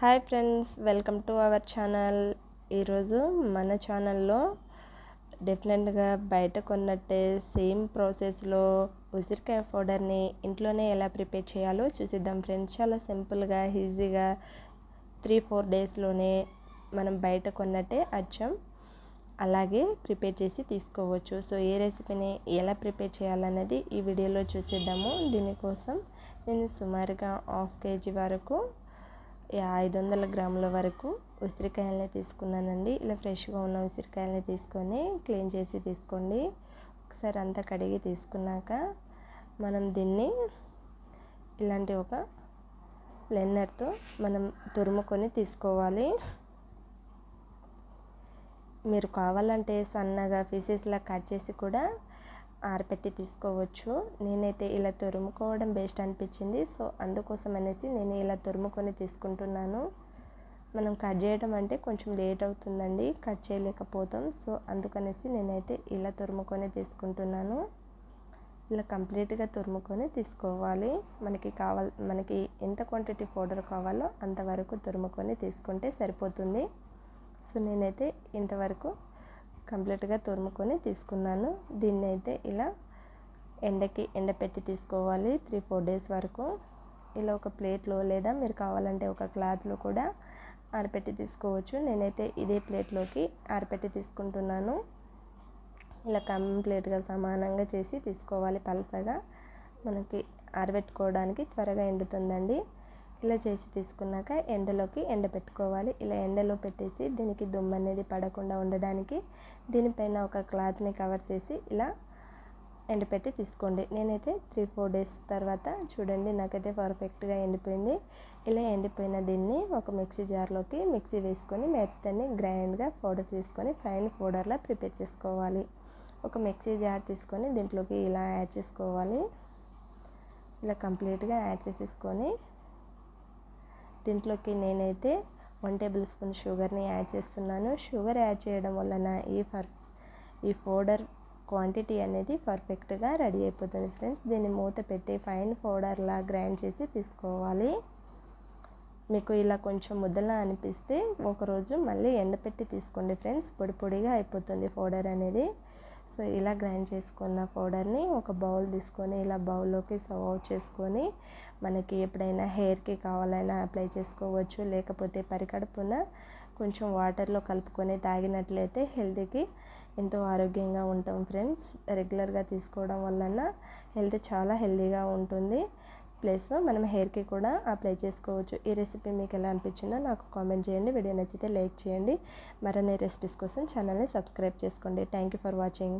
Hi friends welcome to our channel. ఈరోజు మన ఛానల్లో డెఫినెట్గా బయట కొన్నట్టే సేమ్ ప్రాసెస్లో ఉసిరికాయ పౌడర్ని ఇంట్లోనే ఎలా ప్రిపేర్ చేయాలో చూసిద్దాం ఫ్రెండ్స్. చాలా సింపుల్గా ఈజీగా త్రీ ఫోర్ డేస్లోనే మనం బయట కొన్నట్టే అచ్చం. అలాగే ప్రిపేర్ చేసి తీసుకోవచ్చు. సో ఏ రెసిపీని ఎలా ప్రిపేర్ చేయాలనేది ఈ వీడియోలో చూసేద్దాము. దీనికోసం నేను సుమారుగా హాఫ్ కేజీ వరకు ఐదు వందల గ్రాముల వరకు ఉసిరికాయలని తీసుకున్నానండి. ఇలా ఫ్రెష్గా ఉన్న ఉసిరికాయలని తీసుకొని క్లీన్ చేసి తీసుకోండి. ఒకసారి అంతా కడిగి తీసుకున్నాక మనం దీన్ని ఇలాంటి ఒక బ్లెండర్తో మనం తురుముకొని తీసుకోవాలి. మీరు కావాలంటే సన్నగా పీసెస్లా కట్ చేసి కూడా ఆరపెట్టి తీసుకోవచ్చు. నేనైతే ఇలా తురుముకోవడం బెస్ట్ అనిపించింది. సో అందుకోసం అనేసి నేను ఇలా తురుముకొని తీసుకుంటున్నాను. మనం కట్ చేయడం అంటే కొంచెం లేట్ అవుతుందండి. కట్ చేయలేకపోతాం. సో అందుకనేసి నేనైతే ఇలా తురుముకొని తీసుకుంటున్నాను. ఇలా కంప్లీట్గా తురుముకొని తీసుకోవాలి. మనకి కావాల్ మనకి ఎంత క్వాంటిటీ పౌడర్ కావాలో అంతవరకు తురుముకొని తీసుకుంటే సరిపోతుంది. సో నేనైతే ఇంతవరకు కంప్లీట్గా తురుముకొని తీసుకున్నాను. దీన్ని అయితే ఇలా ఎండకి ఎండపెట్టి తీసుకోవాలి త్రీ ఫోర్ డేస్ వరకు. ఇలా ఒక ప్లేట్లో లేదా మీరు కావాలంటే ఒక క్లాత్లో కూడా ఆరపెట్టి తీసుకోవచ్చు. నేనైతే ఇదే ప్లేట్లోకి ఆరపెట్టి తీసుకుంటున్నాను. ఇలా కంప్లీట్గా సమానంగా చేసి తీసుకోవాలి పలసగా. మనకి ఆరబెట్టుకోవడానికి త్వరగా ఎండుతుందండి. ఇలా చేసి తీసుకున్నాక ఎండలోకి ఎండబెట్టుకోవాలి ఇలా ఎండలో పెట్టేసి దీనికి దుమ్ము అనేది పడకుండా ఉండడానికి దీనిపైన ఒక క్లాత్ని కవర్ చేసి ఇలా ఎండపెట్టి తీసుకోండి. నేనైతే త్రీ ఫోర్ డేస్ తర్వాత చూడండి నాకైతే పర్ఫెక్ట్గా ఎండిపోయింది. ఇలా ఎండిపోయిన దీన్ని ఒక మిక్సీ జార్లోకి మిక్సీ వేసుకొని మెత్తని గ్రైండ్గా పౌడర్ చేసుకొని ఫైన్ పౌడర్లా ప్రిపేర్ చేసుకోవాలి. ఒక మిక్సీ జార్ తీసుకొని దీంట్లోకి ఇలా యాడ్ చేసుకోవాలి. ఇలా కంప్లీట్గా యాడ్ చేసేసుకొని దీంట్లోకి నేనైతే వన్ టేబుల్ స్పూన్ షుగర్ని యాడ్ చేస్తున్నాను. షుగర్ యాడ్ చేయడం వలన ఈ ఫర్ ఈ పౌడర్ క్వాంటిటీ అనేది పర్ఫెక్ట్గా రెడీ అయిపోతుంది ఫ్రెండ్స్ దీన్ని మూత పెట్టి ఫైన్ పౌడర్లా గ్రైండ్ చేసి తీసుకోవాలి. మీకు ఇలా కొంచెం ముద్దలా అనిపిస్తే ఒకరోజు మళ్ళీ ఎండపెట్టి తీసుకోండి ఫ్రెండ్స్ పొడి పొడిగా అయిపోతుంది పౌడర్ అనేది. సో ఇలా గ్రైండ్ చేసుకున్న పౌడర్ని ఒక బౌల్ తీసుకొని ఇలా బౌల్లోకి సర్వ్ చేసుకొని మనకి ఎప్పుడైనా హెయిర్కి కావాలైనా అప్లై చేసుకోవచ్చు. లేకపోతే పరికడుపున కొంచెం వాటర్లో కలుపుకొని తాగినట్లయితే హెల్త్కి ఎంతో ఆరోగ్యంగా ఉంటాం ఫ్రెండ్స్. రెగ్యులర్గా తీసుకోవడం వలన హెల్త్ చాలా హెల్తీగా ఉంటుంది. ప్లస్ మనం హెయిర్కి కూడా అప్లై చేసుకోవచ్చు. ఈ రెసిపీ మీకు ఎలా అనిపించిందో నాకు కామెంట్ చేయండి. వీడియో నచ్చితే లైక్ చేయండి. మరిన్ని రెసిపీస్ కోసం ఛానల్ని సబ్స్క్రైబ్ చేసుకోండి. Thank you for watching.